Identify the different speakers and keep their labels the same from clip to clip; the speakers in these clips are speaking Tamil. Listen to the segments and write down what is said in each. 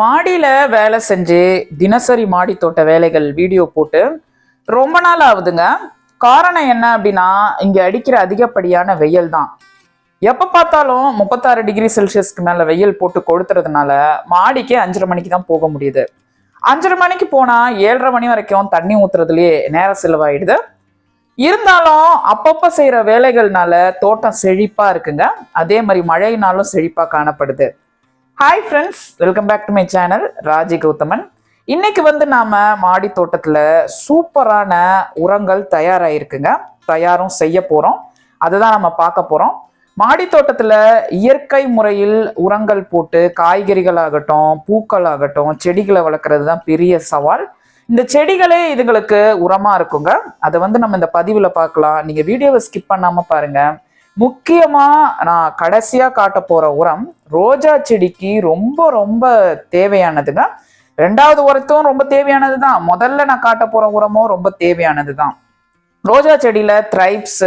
Speaker 1: மாடியில் வேலை செஞ்சு தினசரி மாடி தோட்ட வேலைகள் வீடியோ போட்டு ரொம்ப நாள் ஆகுதுங்க. காரணம் என்ன அப்படின்னா இங்கே அடிக்கிற அதிகப்படியான வெயில் தான். எப்போ பார்த்தாலும் முப்பத்தாறு டிகிரி செல்சியஸ்க்கு மேலே வெயில் போட்டு கொளுத்துறதுனால மாடிக்கு அஞ்சரை மணிக்கு தான் போக முடியுது. அஞ்சரை மணிக்கு போனால் ஏழரை மணி வரைக்கும் தண்ணி ஊற்றுறதுலேயே நேரம் செலவாயிடுது. இருந்தாலும் அப்பப்போ செய்கிற வேலைகள்னால தோட்டம் செழிப்பாக இருக்குங்க. அதே மாதிரி மழையினாலும் செழிப்பாக காணப்படுது. Hi friends welcome back to my channel Raji Gowthaman இன்னைக்கு வந்து நாம மாடி தோட்டத்துல சூப்பரான உரங்கள் தயாராயிருக்குங்க. தயாரும் செய்ய போறோம். அதுதான் நம்ம பார்க்க போறோம். மாடி தோட்டத்துல இயற்கை முறையில் உரங்கள் போட்டு காய்கறிகள் ஆகட்டும் பூக்கள் ஆகட்டும் செடிகளை வளர்க்குறது தான் பெரிய சவால். இந்த செடிகளே இதுங்களுக்கு உரமா இருக்குங்க. அதை வந்து நம்ம இந்த பதிவில் பார்க்கலாம். நீங்க வீடியோவை ஸ்கிப் பண்ணாம பாருங்க. முக்கியமா நான் கடைசியா காட்ட போற உரம் ரோஜா செடிக்கு ரொம்ப ரொம்ப தேவையானதுன்னா ரெண்டாவது உரத்தும் ரொம்ப தேவையானது தான் முதல்ல நான் காட்ட போற உரமும் ரொம்ப தேவையானது தான் ரோஜா செடியில த்ரைப்ஸ்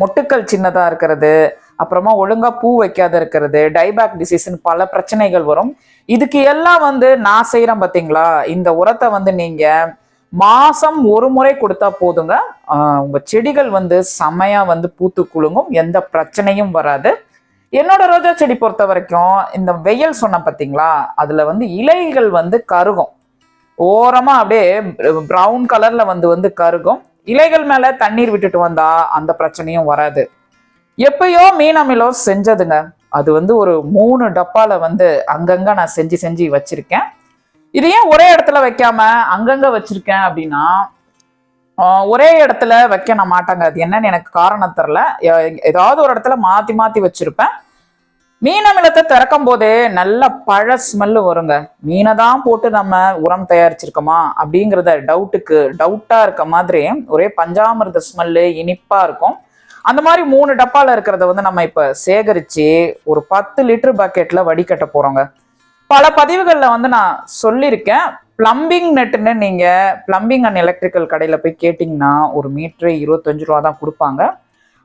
Speaker 1: மொட்டுக்கள் சின்னதா இருக்கிறது அப்புறமா ஒழுங்கா பூ வைக்காத இருக்கிறது டைபேக் டிசீஸ்னு பல பிரச்சனைகள் வரும். இதுக்கு எல்லாம் வந்து நான் செய்யறேன் பாத்தீங்களா? இந்த உரத்தை வந்து நீங்க மாதம் ஒரு முறை கொடுத்தா போதுங்க. உங்கள் செடிகள் வந்து செமையாக வந்து பூத்து குலுங்கும். எந்த பிரச்சனையும் வராது. என்னோட ரோஜா செடி பொறுத்த வரைக்கும் இந்த வெயில் சொன்ன பார்த்தீங்களா அதில் வந்து இலைகள் வந்து கருகும். ஓரமாக அப்படியே ப்ரௌன் கலரில் வந்து வந்து கருகும். இலைகள் மேலே தண்ணீர் விட்டுட்டு வந்தா அந்த பிரச்சனையும் வராது. எப்பயோ மீனமிலோ செஞ்சதுங்க. அது வந்து ஒரு மூணு டப்பாவில் வந்து அங்கங்கே நான் செஞ்சு செஞ்சு வச்சுருக்கேன். இது ஏன் ஒரே இடத்துல வைக்காம அங்கங்க வச்சிருக்கேன் அப்படின்னா ஒரே இடத்துல வைக்க நான் மாட்டாங்க. அது என்னன்னு எனக்கு காரணம் தெரில ஏதாவது ஒரு இடத்துல மாத்தி மாத்தி வச்சிருப்பேன். மீன் அமிலத்தை திறக்கும் போதே நல்ல பழ ஸ்மெல்லு வருங்க. மீனை தான் போட்டு நம்ம உரம் தயாரிச்சிருக்கோமா அப்படிங்கிறத டவுட்டுக்கு டவுட்டா இருக்க மாதிரி ஒரே பஞ்சாமிர்த ஸ்மெல்லு இனிப்பா இருக்கும். அந்த மாதிரி மூணு டப்பால இருக்கிறத வந்து நம்ம இப்ப சேகரிச்சு ஒரு பத்து லிட்டர் பக்கெட்ல வடிகட்ட போறோங்க. பல பதிவுகளில் வந்து நான் சொல்லியிருக்கேன். பிளம்பிங் நெட்டுன்னு நீங்கள் பிளம்பிங் அண்ட் எலக்ட்ரிக்கல் கடையில் போய் கேட்டிங்கன்னா ஒரு மீட்ரு இருபத்தஞ்சு ரூபா தான் கொடுப்பாங்க.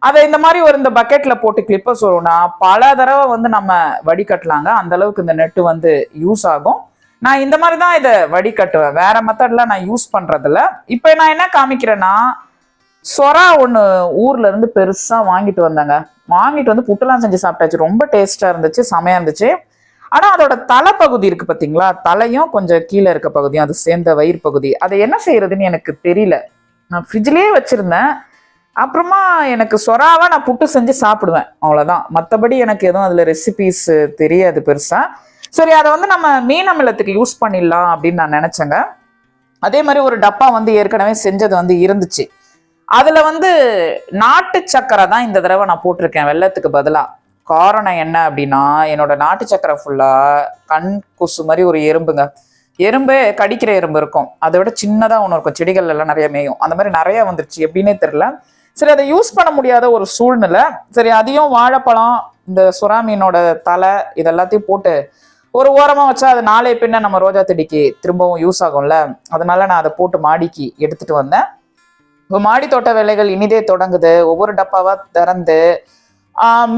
Speaker 1: அதை இந்த மாதிரி ஒரு இந்த பக்கெட்டில் போட்டு கிளிப்பை சொல்லணும்னா பல தடவை வந்து நம்ம வடிகட்டலாங்க அந்த அளவுக்கு இந்த நெட்டு வந்து யூஸ் ஆகும். நான் இந்த மாதிரி தான் இதை வடிகட்டுவேன் வேற மெத்தட்ல நான் யூஸ் பண்ணுறதில்ல இப்போ நான் என்ன காமிக்கிறேன்னா சொரா ஒன்று ஊர்ல இருந்து பெருசாக வாங்கிட்டு வந்தாங்க. வாங்கிட்டு வந்து புட்டெல்லாம் செஞ்சு சாப்பிட்டாச்சு. ரொம்ப டேஸ்ட்டாக இருந்துச்சு செமையாக இருந்துச்சு. ஆனால் அதோட தலைப்பகுதி இருக்கு பார்த்தீங்களா தலையும் கொஞ்சம் கீழே இருக்க பகுதியும் அது சேர்ந்த வயிறு பகுதி. அதை என்ன செய்யறதுன்னு எனக்கு தெரியல. நான் ஃப்ரிட்ஜ்லேயே வச்சுருந்தேன். அப்புறமா எனக்கு சொராவாக நான் புட்டு செஞ்சு சாப்பிடுவேன். அவ்வளோதான் மற்றபடி எனக்கு எதுவும் அதில் ரெசிபிஸ் தெரியாது பெருசாக சரி அதை வந்து நம்ம மீன் அமிலத்துக்கு யூஸ் பண்ணிடலாம் அப்படின்னு நான் நினச்சேங்க. அதே மாதிரி ஒரு டப்பா வந்து ஏற்கனவே செஞ்சது வந்து இருந்துச்சு. அதில் வந்து நாட்டு சக்கரை தான் இந்த தடவை நான் போட்டிருக்கேன் வெள்ளத்துக்கு பதிலாக காரணம் என்ன அப்படின்னா என்னோட நாட்டு சக்கரை ஃபுல்லாக கண் கொசு மாதிரி ஒரு எறும்புங்க. எறும்பு கடிக்கிற எறும்பு இருக்கும். அதை விட சின்னதாக ஒன்று இருக்கும். செடிகள் எல்லாம் நிறைய மேயும். அந்த மாதிரி நிறைய வந்துருச்சு. எப்படின்னே தெரில சரி அதை யூஸ் பண்ண முடியாத ஒரு சூழ்நிலை. சரி அதையும் வாழைப்பழம் இந்த சுறா மீனோட தலை இதெல்லாத்தையும் போட்டு ஒரு ஓரமாக வச்சா அது நாளை பின்ன நம்ம ரோஜா செடிக்கு திரும்பவும் யூஸ் ஆகும்ல. அதனால நான் அதை போட்டு மாடிக்கு எடுத்துட்டு வந்தேன். இப்போ மாடி தோட்ட வேலைகள் இனிதே தொடங்குது. ஒவ்வொரு டப்பாவாக திறந்து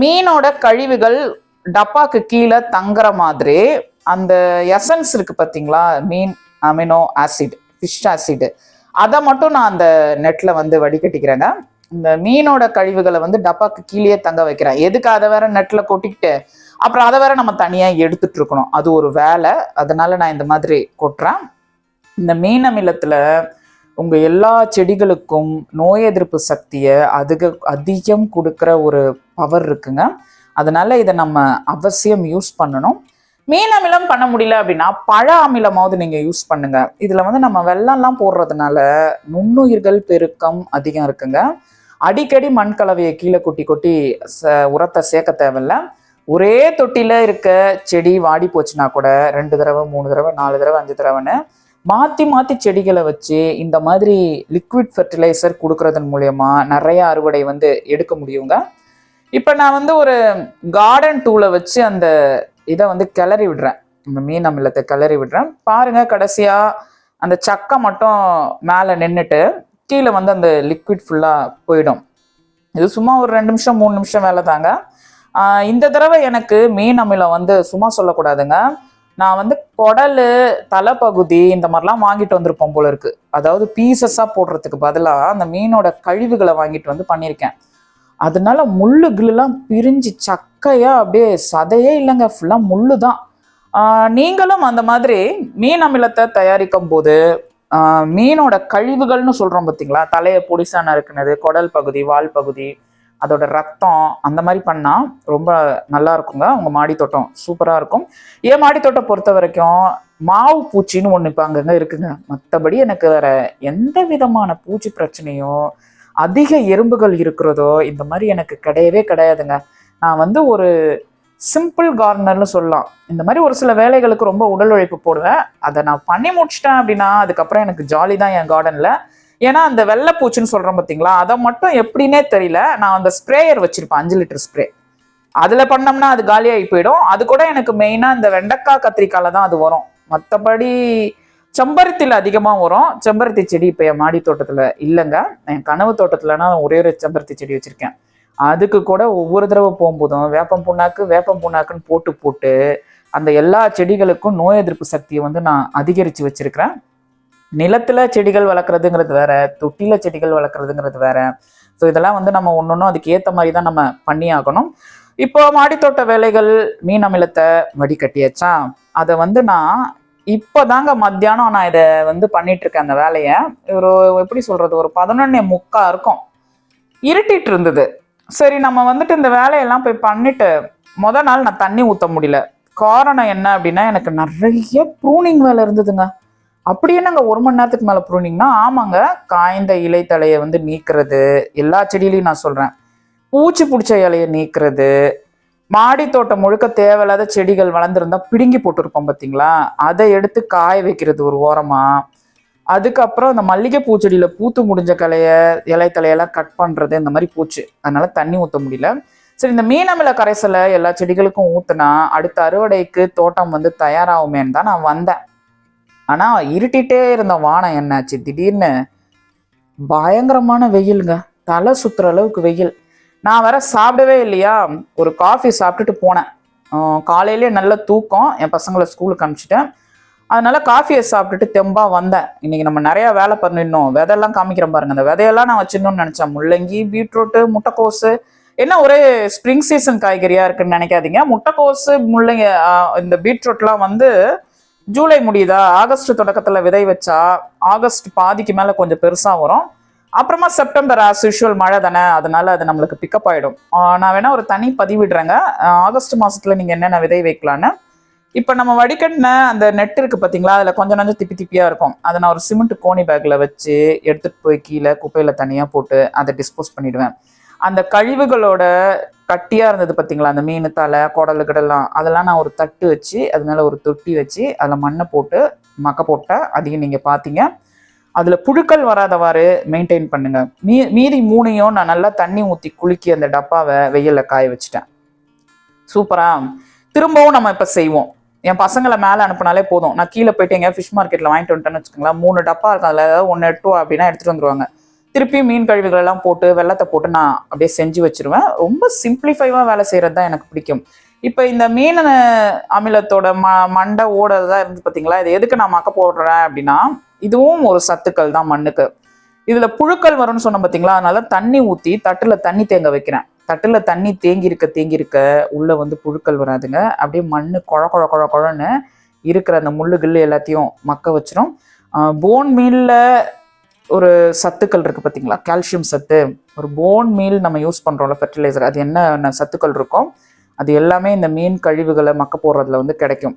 Speaker 1: மீனோட கழிவுகள் டப்பாக்கு கீழே தங்குற மாதிரி அந்த எசன்ஸ் இருக்கு பார்த்தீங்களா மீன் அமினோ ஆசிட் ஃபிஷ் ஆசிட் அதை மட்டும் நான் அந்த நெட்டில் வந்து வடிகட்டிக்கிறேங்க. இந்த மீனோட கழிவுகளை வந்து டப்பாக்கு கீழேயே தங்க வைக்கிறேன். எதுக்கு அதை வேற நெட்டில் கொட்டிக்கிட்டு? அப்புறம் அதை வேற நம்ம தனியாக எடுத்துட்டு இருக்கணும். அது ஒரு வேலை. அதனால நான் இந்த மாதிரி கொட்டுறேன். இந்த மீன் அமிலத்தில் உங்கள் எல்லா செடிகளுக்கும் நோய் எதிர்ப்பு சக்தியை அதிக அதிகம் கொடுக்குற ஒரு பவர் இருக்குங்க. அதனால் இதை நம்ம அவசியம் யூஸ் பண்ணணும். மீன் அமிலம் பண்ண முடியல அப்படின்னா பழ அமிலமாவது நீங்கள் யூஸ் பண்ணுங்க. இதில் வந்து நம்ம வெள்ளம்லாம் போடுறதுனால நுண்ணுயிர்கள் பெருக்கம் அதிகம் இருக்குங்க. அடிக்கடி மண் கலவையை கீழே கொட்டி கொட்டி ச- உரத்தை சேர்க்க தேவையில்ல. ஒரே தொட்டியில் இருக்க செடி வாடி போச்சுன்னா கூட ரெண்டு தடவை மூணு தடவை நாலு தடவை அஞ்சு தடவைன்னு மாற்றி மாற்றி செடிகளை வச்சு இந்த மாதிரி லிக்விட் ஃபெர்டிலைசர் கொடுக்கறதன் மூலயமா நிறைய அறுவடை வந்து எடுக்க முடியுங்க. இப்போ நான் வந்து ஒரு கார்டன் டூலை வச்சு அந்த இதை வந்து கிளறி விடுறேன். இந்த மீன் அமிலத்தை கிளறி விடுறேன். பாருங்க கடைசியாக அந்த சக்கை மட்டும் மேலே நின்றுட்டு கீழே வந்து அந்த லிக்விட் ஃபுல்லாக போயிடும். இது சும்மா ஒரு ரெண்டு நிமிஷம் மூணு நிமிஷம் வேலை தாங்க. இந்த தடவை எனக்கு மீன் அமிலம் வந்து சும்மா சொல்லக்கூடாதுங்க. நான் வந்து குடல் தலைப்பகுதி இந்த மாதிரிலாம் வாங்கிட்டு வந்திருப்போம் போல இருக்கு. அதாவது பீசஸாக போடுறதுக்கு பதிலாக அந்த மீனோட கழிவுகளை வாங்கிட்டு வந்து பண்ணியிருக்கேன். அதனால முள்ளு கிள்ளுலாம் பிரிஞ்சு சக்கையா அப்படியே சதையே இல்லைங்க. ஃபுல்லாக முள்ளு தான் ஆஹ் நீங்களும் அந்த மாதிரி மீன் அமிலத்தை தயாரிக்கும் போது ஆஹ் மீனோட கழிவுகள்னு சொல்றோம் பார்த்தீங்களா தலையை பொடிசா நறுக்குனது குடல் பகுதி வால் பகுதி அதோட ரத்தம் அந்த மாதிரி பண்ணால் ரொம்ப நல்லா இருக்குங்க. உங்க மாடி தோட்டம் சூப்பராக இருக்கும். என் மாடி தோட்டம் பொறுத்த வரைக்கும் மாவு பூச்சின்னு ஒன்று இப்போ அங்கங்க இருக்குங்க. மற்றபடி எனக்கு வேற எந்த விதமான பூச்சி பிரச்சனையோ அதிக எறும்புகள் இருக்கிறதோ இந்த மாதிரி எனக்கு கிடையவே கிடையாதுங்க. நான் வந்து ஒரு சிம்பிள் கார்டனர்னு சொல்லலாம். இந்த மாதிரி ஒரு சில வேலைகளுக்கு ரொம்ப உடல் உழைப்பு போடுவேன். அதை நான் பண்ணி முடிச்சிட்டேன் அப்படின்னா அதுக்கப்புறம் எனக்கு ஜாலி தான் என் கார்டனில் ஏன்னா அந்த வெள்ளைப்பூச்சின்னு சொல்கிறோம் பார்த்தீங்களா அதை மட்டும் எப்படின்னே தெரியல. நான் அந்த ஸ்ப்ரேயர் வச்சுருப்பேன் அஞ்சு லிட்டர் ஸ்ப்ரே. அதில் பண்ணோம்னா அது காலியாகி போயிடும். அது கூட எனக்கு மெயினாக இந்த வெண்டைக்காய் கத்திரிக்காயில தான் அது வரும். மற்றபடி செம்பருத்தியில் அதிகமாக வரும். செம்பருத்தி செடி இப்போ என் மாடி தோட்டத்தில் இல்லைங்க. என் கனவு தோட்டத்தில்னா ஒரே ஒரு செம்பருத்தி செடி வச்சுருக்கேன். அதுக்கு கூட ஒவ்வொரு தடவை போகும்போதும் வேப்பம் புண்ணாக்கு வேப்பம் புண்ணாக்குன்னு போட்டு போட்டு அந்த எல்லா செடிகளுக்கும் நோய் எதிர்ப்பு சக்தியை வந்து நான் அதிகரித்து வச்சுருக்கிறேன். நிலத்துல செடிகள் வளர்க்குறதுங்கிறது வேற தொட்டில செடிகள் வளர்க்குறதுங்கிறது வேற. ஸோ இதெல்லாம் வந்து நம்ம ஒன்னொன்னும் அதுக்கு ஏற்ற மாதிரி தான் நம்ம பண்ணி ஆகணும் இப்போ மாடித்தோட்ட வேலைகள் மீன் அமிலத்தை வடிகட்டியாச்சா அதை வந்து நான் இப்போதாங்க மத்தியானம் நான் இதை வந்து பண்ணிட்டு இருக்கேன் அந்த வேலையை. ஒரு எப்படி சொல்றது ஒரு பதினொன்னே முக்கா இருக்கும். இருட்டிட்டு இருந்தது. சரி நம்ம வந்துட்டு இந்த வேலையெல்லாம் போய் பண்ணிட்டு முத நாள் நான் தண்ணி ஊற்ற முடியல. காரணம் என்ன அப்படின்னா எனக்கு நிறைய ப்ரூனிங் வேலை இருந்ததுங்க. அப்படியே நாங்கள் ஒரு மணி நேரத்துக்கு மேலே ப்ரூனிங்னா ஆமாங்க காய்ந்த இலை வந்து நீக்கிறது எல்லா செடியிலையும் நான் சொல்கிறேன் பூச்சி பிடிச்ச இலையை நீக்கிறது மாடி தோட்டம் முழுக்க தேவையில்லாத செடிகள் வளர்ந்துருந்தா பிடுங்கி போட்டிருப்போம் பார்த்தீங்களா அதை எடுத்து காய வைக்கிறது ஒரு ஓரமாக அதுக்கப்புறம் இந்த மல்லிகை பூச்செடியில் பூத்து முடிஞ்ச கலையை இலை தலையெல்லாம் கட் பண்ணுறது இந்த மாதிரி பூச்சு. அதனால தண்ணி ஊற்ற முடியல. சரி இந்த மீனமில கரைசலை எல்லா செடிகளுக்கும் ஊற்றுனா அடுத்த அறுவடைக்கு தோட்டம் வந்து தயாராகுமேன்னு தான் நான் வந்தேன். ஆனால் இருட்டிகிட்டே இருந்த வானம் என்னாச்சு? திடீர்னு பயங்கரமான வெயிலுங்க. தலை சுற்றுற அளவுக்கு வெயில். நான் வேற சாப்பிடவே இல்லையா? ஒரு காஃபி சாப்பிட்டுட்டு போனேன். காலையிலே நல்ல தூக்கம். என் பசங்களை ஸ்கூலுக்கு அனுப்பிச்சிட்டேன். அதனால காஃபியை சாப்பிட்டுட்டு தெம்பாக வந்தேன். இன்னைக்கு நம்ம நிறையா வேலை பண்ணிடணும். விதையெல்லாம் காமிக்கிறேன் பாருங்க. அந்த விதையெல்லாம் நான் வச்சிடணும்னு நினச்சேன். முள்ளங்கி பீட்ரூட்டு முட்டைக்கோசு என்ன ஒரே ஸ்ப்ரிங் சீசன் காய்கறியாக இருக்குன்னு நினைக்காதீங்க. முட்டைக்கோசு முள்ளங்கி இந்த பீட்ரூட்லாம் வந்து ஜூலை முடியுதா? ஆகஸ்ட் தொடக்கத்தில் விதை வச்சா ஆகஸ்ட் பாதிக்கு மேலே கொஞ்சம் பெருசாக வரும். அப்புறமா செப்டம்பர் ஆஸ் யூஷுவல் மழை தானே அதனால அது நம்மளுக்கு பிக்கப் ஆகிடும் நான் வேணா ஒரு தனி பதிவிடுறேங்க. ஆகஸ்ட் மாதத்தில் நீங்கள் என்னென்ன விதை வைக்கலான்னு இப்போ நம்ம வடிகட்டின அந்த நெட் இருக்குது பார்த்தீங்களா அதில் கொஞ்சம் கொஞ்சம் திப்பி திப்பியாக இருக்கும். அதை நான் ஒரு சிமெண்ட் கோணி பேக்கில் வச்சு எடுத்துகிட்டு போய் கீழே குப்பையில் தனியாக போட்டு அதை டிஸ்போஸ் பண்ணிவிடுவேன் அந்த கழிவுகளோட கட்டியாக இருந்தது பார்த்தீங்களா அந்த மீன் தலை குடலு கிடலாம் அதெல்லாம் நான் ஒரு தட்டு வச்சு அது மேலே ஒரு தொட்டி வச்சு அதில் மண்ணை போட்டு மக்க போட்டேன் அதையும் நீங்கள் பார்த்தீங்க அதில் புழுக்கள் வராதவாறு மெயின்டைன் பண்ணுங்கள் மீ மீதி மூணையும் நான் நல்லா தண்ணி ஊற்றி குலுக்கி அந்த டப்பாவை வெயிலில் காய வச்சுட்டேன். சூப்பராக திரும்பவும் நம்ம இப்போ செய்வோம். என் பசங்களை மேலே அனுப்புனாலே போதும். நான் கீழே போயிட்டு எங்கேயா ஃபிஷ் மார்க்கெட்டில் வாங்கிட்டு வந்துட்டேன்னு வச்சுக்கோங்களேன். மூணு டப்பா இருக்கும். அதில் ஏதாவது ஒன்று எட்டு அப்படின்னா எடுத்துகிட்டு வந்துருவாங்க. திருப்பி மீன் கழிவுகள் எல்லாம் போட்டு வெள்ளத்தை போட்டு நான் அப்படியே செஞ்சு வச்சிருவேன். ரொம்ப சிம்பிளிஃபைவாக வேலை செய்கிறது தான் எனக்கு பிடிக்கும். இப்போ இந்த மீன் அமிலத்தோட ம மண்டை ஓடதான் இருந்து பார்த்தீங்களா இது எதுக்கு நான் மக்க போடுறேன் அப்படின்னா இதுவும் ஒரு சத்துக்கள் தான் மண்ணுக்கு. இதில் புழுக்கள் வரும்னு சொன்னோம் பார்த்தீங்களா அதனால தண்ணி ஊற்றி தட்டில் தண்ணி தேங்க வைக்கிறேன். தட்டில் தண்ணி தேங்கி இருக்க தேங்கி இருக்க வந்து புழுக்கள் வராதுங்க. அப்படியே மண்ணு குழ குழ குழ குழன்னு இருக்கிற அந்த முள்ளு கில்லு எல்லாத்தையும் மக்க வச்சிரும். போன் மீனில் ஒரு சத்துக்கள் இருக்குது பார்த்தீங்களா கால்சியம் சத்து ஒரு போன் மீல் நம்ம யூஸ் பண்ணுறோம்ல ஃபெர்டிலைசர் அது என்ன சத்துக்கள் இருக்கும் அது எல்லாமே இந்த மீன் கழிவுகளை மக்க போடுறதுல வந்து கிடைக்கும்.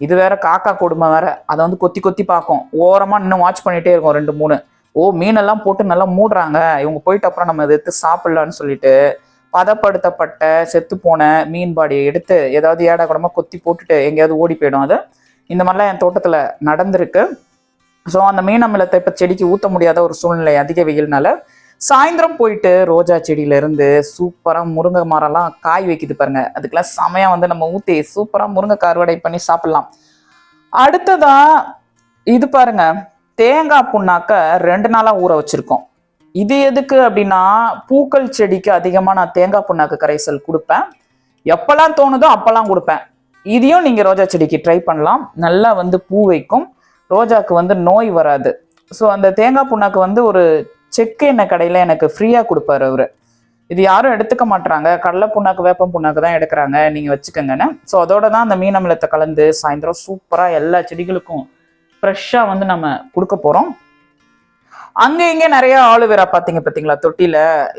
Speaker 1: இது வேற காக்கா கொடுமை வேற. அதை வந்து கொத்தி கொத்தி பார்க்கும். ஓரமாக இன்னும் வாட்ச் பண்ணிட்டே இருக்கும் ரெண்டு மூணு. ஓ மீனெல்லாம் போட்டு நல்லா மூடுறாங்க. இவங்க போயிட்டு அப்புறம் நம்ம எடுத்து சாப்பிடலான்னு சொல்லிட்டு பதப்படுத்தப்பட்ட செத்து போன மீன் பாடியை எடுத்து ஏதாவது ஏடா கூடமாக கொத்தி போட்டுட்டு எங்கேயாவது ஓடி போயிடும். அது இந்த மாதிரிலாம் என் தோட்டத்தில் நடந்திருக்கு. ஸோ அந்த மீன் அமிலத்தை இப்போ செடிக்கு ஊற்ற முடியாத ஒரு சூழ்நிலை அதிக வெயில்னால சாயந்தரம் போயிட்டு ரோஜா செடியிலேருந்து சூப்பராக முருங்கை மரம்லாம் காய் வைக்குது பாருங்க. அதுக்கெல்லாம் செமையா வந்து நம்ம ஊற்றி சூப்பராக முருங்கை அறுவடை பண்ணி சாப்பிட்லாம். அடுத்ததா இது பாருங்க. தேங்காய் புண்ணாக்க ரெண்டு நாளாக ஊற வச்சுருக்கோம். இது எதுக்கு அப்படின்னா பூக்கள் செடிக்கு அதிகமாக நான் தேங்காய் புண்ணாக்கு கரைசல் கொடுப்பேன். எப்போல்லாம் தோணுதோ அப்போல்லாம் கொடுப்பேன். இதையும் நீங்கள் ரோஜா செடிக்கு ட்ரை பண்ணலாம். நல்லா வந்து பூ வைக்கும். ரோஜாக்கு வந்து நோய் வராது. ஸோ அந்த தேங்காய் புண்ணாக்கு வந்து ஒரு செக்கு எண்ணெய் கடையில் எனக்கு ஃப்ரீயாக கொடுப்பாரு அவர். இது யாரும் எடுத்துக்க மாட்றாங்க. கடலை புண்ணாக்கு வேப்பம் புண்ணாக்கு தான் எடுக்கிறாங்க. நீங்கள் வச்சுக்கோங்கன்னு. ஸோ அதோட தான் அந்த மீன் அமிலத்தை கலந்து சாயந்தரம் சூப்பராக எல்லா செடிகளுக்கும் ஃப்ரெஷ்ஷாக வந்து நம்ம கொடுக்க போகிறோம் அங்கே இங்கே நிறைய ஆலுவேரா பார்த்தீங்க பார்த்தீங்களா தொட்டியில்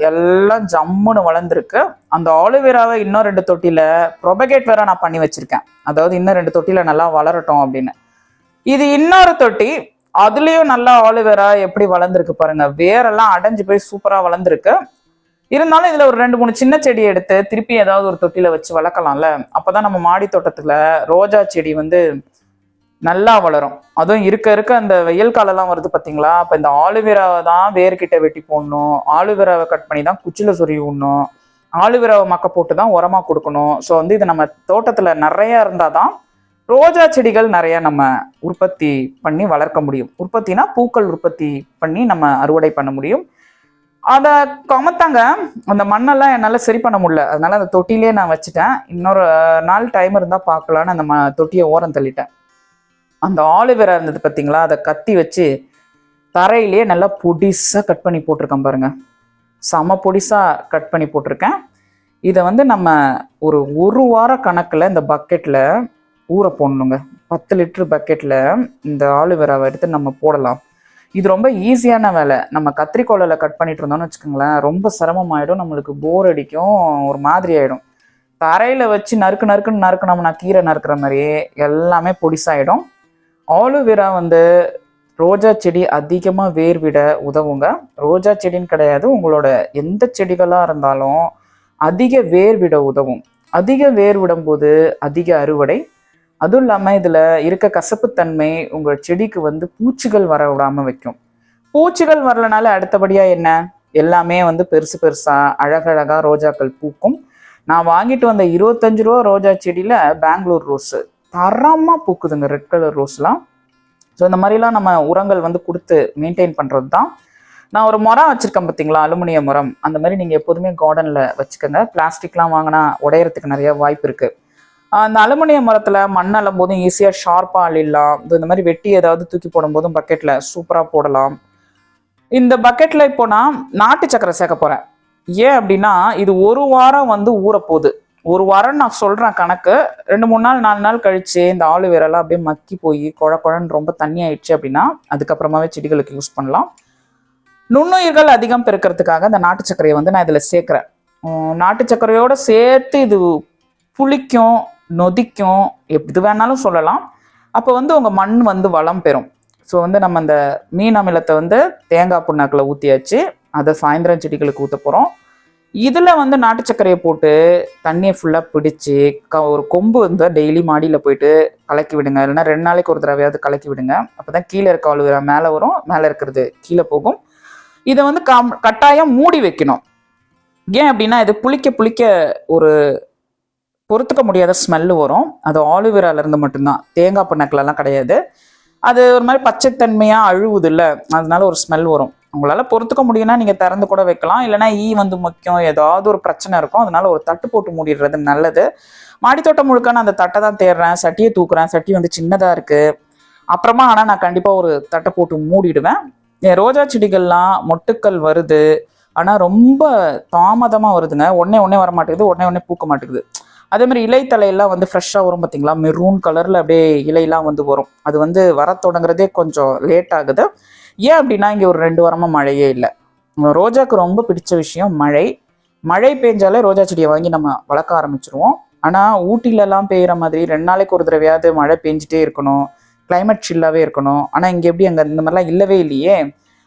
Speaker 1: எல்லாம் ஜம்முன்னு வளர்ந்துருக்கு. அந்த ஆலுவேராவை இன்னும் ரெண்டு தொட்டியில் ப்ரொபகேட் வேற நான் பண்ணி வச்சுருக்கேன். அதாவது இன்னும் ரெண்டு தொட்டியில் நல்லா வளரட்டும் அப்படின்னு. இது இன்னொரு தொட்டி. அதுலேயும் நல்லா ஆலிவேரா எப்படி வளர்ந்துருக்கு பாருங்க. வேரெல்லாம் அடைஞ்சு போய் சூப்பராக வளர்ந்துருக்கு. இருந்தாலும் இதில் ஒரு ரெண்டு மூணு சின்ன செடி எடுத்து திருப்பி ஏதாவது ஒரு தொட்டியில் வச்சு வளர்க்கலாம்ல. அப்போ தான் நம்ம மாடி தோட்டத்தில் ரோஜா செடி வந்து நல்லா வளரும். அதுவும் இருக்க இருக்க அந்த வெயில் காலம்லாம் வருது பார்த்தீங்களா அப்போ இந்த ஆலுவேராவை தான் வேர்கிட்ட வெட்டி போடணும். ஆலுவேராவை கட் பண்ணி தான் குச்சில சொருகி விடணும். ஆலுவேராவை மக்க போட்டு தான் உரமாக கொடுக்கணும். ஸோ வந்து இது நம்ம தோட்டத்தில் நிறையா இருந்தால் தான் ரோஜா செடிகள் நிறைய நம்ம உற்பத்தி பண்ணி வளர்க்க முடியும். உற்பத்தினா பூக்கள் உற்பத்தி பண்ணி நம்ம அறுவடை பண்ண முடியும். அதை கமத்தாங்க. அந்த மண்ணெல்லாம் என்னால் சரி பண்ண முடியல. அதனால அந்த தொட்டிலே நான் வச்சுட்டேன். இன்னொரு நாள் டைம் இருந்தால் பார்க்கலான்னு அந்த ம தொட்டியை ஓரம் தள்ளிட்டேன். அந்த ஆலிவேரா இருந்தது பார்த்தீங்களா அதை கத்தி வச்சு தரையிலேயே நல்லா பொடிசாக கட் பண்ணி போட்டிருக்கேன் பாருங்க. செம பொடிசாக கட் பண்ணி போட்டிருக்கேன். இதை வந்து நம்ம ஒரு ஒரு வார கணக்கில் இந்த பக்கெட்டில் ஊற போடணுங்க. பத்து லிட்ரு பக்கெட்டில் இந்த ஆலுவேராவை எடுத்து நம்ம போடலாம். இது ரொம்ப ஈஸியான வேலை. நம்ம கத்திரிக்கோலில் கட் பண்ணிட்டு இருந்தோம்னு வச்சுக்கோங்களேன் ரொம்ப சிரமமாயிடும். நம்மளுக்கு போர் அடிக்கும். ஒரு மாதிரி ஆயிடும். தரையில் வச்சு நறுக்கு நறுக்குன்னு நறுக்கணும்னா கீரை நறுக்கிற மாதிரியே எல்லாமே பொடிசாயிடும். ஆலுவேரா வந்து ரோஜா செடி அதிகமாக வேர் விட உதவுங்க. ரோஜா செடின்னு கிடையாது. உங்களோட எந்த செடிகளாக இருந்தாலும் அதிக வேர் விட உதவும். அதிக வேர் விடும்போது அதிக அறுவடை அதுவும் இல்லாமல் இதில் இருக்க கசப்புத்தன்மை உங்கள் செடிக்கு வந்து பூச்சிகள் வர விடாமல் வைக்கும். பூச்சிகள் வரலனால அடுத்தபடியாக என்ன? எல்லாமே வந்து பெருசு பெருசாக அழகழகாக ரோஜாக்கள் பூக்கும். நான் வாங்கிட்டு வந்த இருபத்தஞ்சு ரூபா ரோஜா செடியில் பெங்களூர் ரோஸு. தரமாக பூக்குதுங்க ரெட் கலர் ரோஸ்லாம். ஸோ இந்த மாதிரிலாம் நம்ம உரங்கள் வந்து கொடுத்து மெயின்டைன் பண்ணுறது தான் நான் ஒரு மரம் வச்சுருக்கேன் பார்த்தீங்களா அலுமினிய மரம். அந்த மாதிரி நீங்கள் எப்போதுமே கார்டனில் வச்சுக்கோங்க. பிளாஸ்டிக்லாம் வாங்கினா உடையறதுக்கு நிறைய வாய்ப்பு இருக்குது அந்த அலுமினிய மரத்தில் மண் அள்ளும் போதும் ஈஸியாக ஷார்ப்பாக அள்ளிடலாம். இது இந்த மாதிரி வெட்டி ஏதாவது தூக்கி போடும்போதும் பக்கெட்டில் சூப்பராக போடலாம். இந்த பக்கெட்டில் இப்போ நான் நாட்டு சக்கரை சேர்க்க போகிறேன் ஏன் அப்படின்னா இது ஒரு வாரம் வந்து ஊற போகுது ஒரு வாரம் நான் சொல்கிறேன் கணக்கு. ரெண்டு மூணு நாள் நாலு நாள் கழிச்சு இந்த ஆளு வேரெல்லாம் அப்படியே மக்கி போய் குழ குழன்னு ரொம்ப தண்ணி ஆயிடுச்சு அப்படின்னா அதுக்கப்புறமாவே செடிகளுக்கு யூஸ் பண்ணலாம். நுண்ணுயிர்கள் அதிகம் பெருக்கிறதுக்காக இந்த நாட்டு சர்க்கரையை வந்து நான் இதில் சேர்க்குறேன். நாட்டு சக்கரையோடு சேர்த்து இது புளிக்கும் நொதிக்கும் எது வேணாலும் சொல்லலாம். அப்போ வந்து உங்கள் மண் வந்து வளம் பெறும். ஸோ வந்து நம்ம அந்த மீன் அமிலத்தை வந்து தேங்காய் புண்ணாக்கில் ஊற்றியாச்சு அதை சாயந்தரம் செடிகளுக்கு ஊற்ற போகிறோம் இதில் வந்து நாட்டு சர்க்கரையை போட்டு தண்ணியை ஃபுல்லாக பிடிச்சி க ஒரு கொம்பு வந்து டெய்லி மாடியில் போயிட்டு கலக்கி விடுங்க. இல்லைன்னா ரெண்டு நாளைக்கு ஒரு தடவையாவது கலக்கி விடுங்க. அப்போ தான் கீழே இருக்க அழுகுற மேலே வரும் மேலே இருக்கிறது கீழே போகும். இதை வந்து காம் கட்டாயம் மூடி வைக்கணும். ஏன் அப்படின்னா இது புளிக்க புளிக்க ஒரு பொறுத்துக்க முடியாத ஸ்மெல்லு வரும். அது ஆலிவேராலேருந்து மட்டும்தான். தேங்காய் பண்ணக்கெல்லாம் கிடையாது. அது ஒரு மாதிரி பச்சைத்தன்மையாக அழுவுது இல்லை அதனால ஒரு ஸ்மெல் வரும். உங்களால் பொறுத்துக்க முடியும்னா நீங்கள் திறந்து கூட வைக்கலாம். இல்லைன்னா ஈ வந்து முக்கியம். ஏதாவது ஒரு பிரச்சனை இருக்கும். அதனால ஒரு தட்டு போட்டு மூடிடுறது நல்லது. மாடித்தோட்டம் முழுக்க நான் அந்த தட்டை தான் தேடுறேன் சட்டியை தூக்குறேன். சட்டி வந்து சின்னதாக இருக்குது அப்புறமா ஆனால் நான் கண்டிப்பாக ஒரு தட்டை போட்டு மூடிடுவேன். என் ரோஜா செடிகள்லாம் மொட்டுக்கள் வருது. ஆனால் ரொம்ப தாமதமாக வருதுங்க. உடனே உடனே வர மாட்டேங்குது உடனே உடனே பூக்க மாட்டேங்குது. அதே மாதிரி இலைத்தலையெல்லாம் வந்து ஃப்ரெஷ்ஷாக வரும் பார்த்தீங்களா மெரூன் கலரில் அப்படியே இலையெல்லாம் வந்து வரும். அது வந்து வர தொடங்குறதே கொஞ்சம் லேட் ஆகுது. ஏன் அப்படின்னா இங்கே ஒரு ரெண்டு வாரமாக மழையே இல்லை. ரோஜாக்கு ரொம்ப பிடிச்ச விஷயம் மழை. மழை பெஞ்சாலே ரோஜா செடியை வாங்கி நம்ம வளர்க்க ஆரம்பிச்சிருவோம். ஆனால் ஊட்டிலலாம் பெய்கிற மாதிரி ரெண்டு நாளைக்கு ஒரு தடவையாவது மழை பெஞ்சிட்டே இருக்கணும். கிளைமேட் சில்லாகவே இருக்கணும். ஆனால் இங்கே எப்படி அங்கே இந்த மாதிரிலாம் இல்லவே இல்லையே.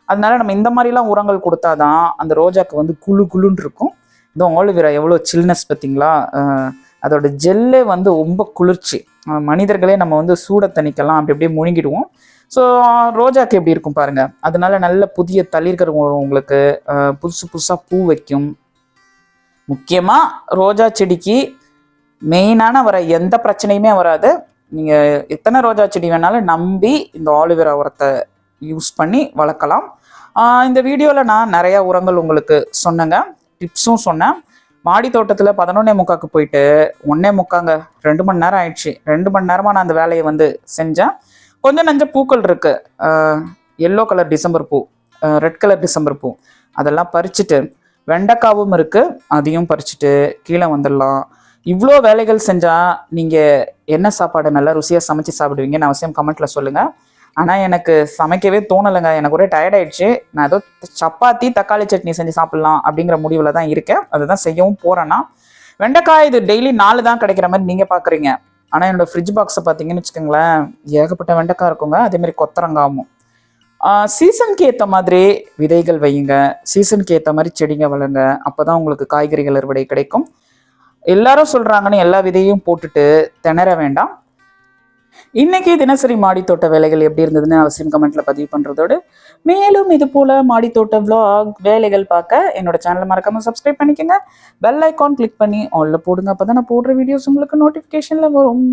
Speaker 1: அதனால நம்ம இந்த மாதிரிலாம் உரங்கள் கொடுத்தாதான் அந்த ரோஜாக்கு வந்து குளு குளுன்னு இருக்கும். இந்த ஆலிவேரா எவ்வளோ சில்னஸ் பார்த்தீங்களா அதோட ஜெல்லே வந்து ரொம்ப குளிர்ச்சி. மனிதர்களே நம்ம வந்து சூட தணிக்கலாம் அப்படி அப்படியே முழுங்கிடுவோம். ஸோ ரோஜாக்கு எப்படி இருக்கும் பாருங்க. அதனால நல்ல புதிய தளிர்கள் வரும் உங்களுக்கு. புதுசு புதுசாக பூ வைக்கும். முக்கியமாக ரோஜா செடிக்கு மெயினான வர எந்த பிரச்சனையுமே வராது. நீங்கள் எத்தனை ரோஜா செடி வேணாலும் நம்பி இந்த ஆலிவேரா உரத்தை யூஸ் பண்ணி வளர்க்கலாம். இந்த வீடியோவில் நான் நிறையா உரங்கள் உங்களுக்கு சொன்னேங்க. டிப்ஸும் சொன்னேன். மாடி தோட்டத்தில் பதினொன்னே முக்காக்கு போயிட்டு ஒன்னே முக்காங்க. ரெண்டு மணி நேரம் ஆயிடுச்சு. ரெண்டு மணி நேரமாக நான் அந்த வேலையை வந்து செஞ்சேன் கொஞ்சம் நஞ்ச பூக்கள் இருக்கு. எல்லோ கலர் டிசம்பர் பூ ரெட் கலர் டிசம்பர் பூ. அதெல்லாம் பறிச்சுட்டு வெண்டைக்காவும் இருக்குது அதையும் பறிச்சுட்டு கீழே வந்துடலாம். இவ்வளோ வேலைகள் செஞ்சால் நீங்கள் என்ன சாப்பாடு நல்லா ருசியாக சமைச்சு சாப்பிடுவீங்கன்னு அவசியம் கமெண்ட்டில் சொல்லுங்கள் ஆனால் எனக்கு சமைக்கவே தோணலைங்க. எனக்கு ஒரே டயர்ட் ஆயிடுச்சு. நான் ஏதோ சப்பாத்தி தக்காளி சட்னி செஞ்சு சாப்பிட்லாம் அப்படிங்கிற முடிவில் தான் இருக்கேன். அதை தான் செய்யவும் போகிறேன்னா வெண்டைக்காய் இது டெய்லி நாலு தான் கிடைக்கிற மாதிரி நீங்கள் பார்க்குறீங்க ஆனால் என்னோட ஃப்ரிட்ஜ் பாக்ஸை பார்த்தீங்கன்னு வச்சுக்கோங்களேன் ஏகப்பட்ட வெண்டைக்காய் இருக்குங்க. அதேமாரி கொத்தரங்காவும். சீசனுக்கு ஏற்ற மாதிரி விதைகள் வையுங்க. சீசனுக்கு ஏற்ற மாதிரி செடிங்க வளருங்க. அப்போ தான் உங்களுக்கு காய்கறிகள் அறுவடை கிடைக்கும். எல்லாரும் சொல்கிறாங்கன்னு எல்லா விதையும் போட்டுட்டு திணற வேண்டாம். இன்னைக்கு தினசரி மாடித்தோட்ட வேலைகள் எப்படி இருந்ததுன்னு அவசியம் கமெண்ட்ல பதிவு பண்றதோடு. மேலும் இது போல மாடித்தோட்ட விளாக் வேலைகள் பார்க்க என்னோட சேனலை மறக்காம சப்ஸ்கிரைப் பண்ணிக்கோங்க. பெல் ஐக்கான் கிளிக் பண்ணி ஆல்ல போடுங்க. அப்பதான் நான் போடுற வீடியோஸ் உங்களுக்கு நோட்டிபிகேஷன்ல வரும்.